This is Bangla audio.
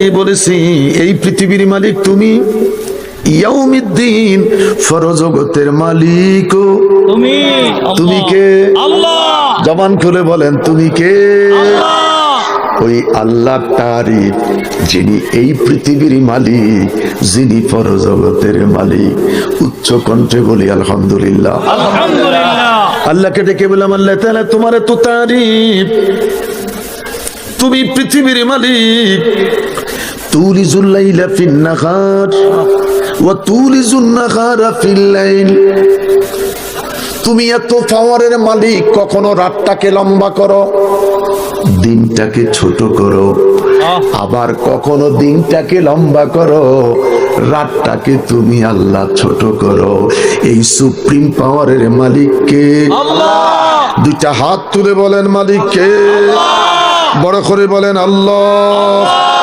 বলেছি এই পৃথিবীর মালিক তুমি? ইয়াউমিদ্দিন ফরজগতের মালিক। তুমি? তুমি কে? আল্লাহ। জবান খুলে বলেন তুমি কে? ওই আল্লাহ তারিফ যিনি এই পৃথিবীর মালিক যিনি পরজগতের মালিক। উচ্চ কণ্ঠে বলি আলহামদুলিল্লাহ। আলহামদুলিল্লাহ। আল্লাহকে ডেকে বললাম আল্লাহ তাহলে তোমার তো তারিফ। তুমি পৃথিবীর মালিক। তুলিজুল্লাইলা ফিন নাহার ওয়া তুলিজুন নাহারা ফিল লাইল তুমি এত পাওয়ারের মালিক কখনো রাতটাকে লম্বা করো দিনটাকে ছোট করো আবার কখনো দিনটাকে লম্বা করো রাতটাকে তুমি আল্লাহ ছোট করো। এই সুপ্রিম পাওয়ারের মালিককে দুইটা হাত তুলে বলেন মালিককে বড় করে বলেন আল্লাহ।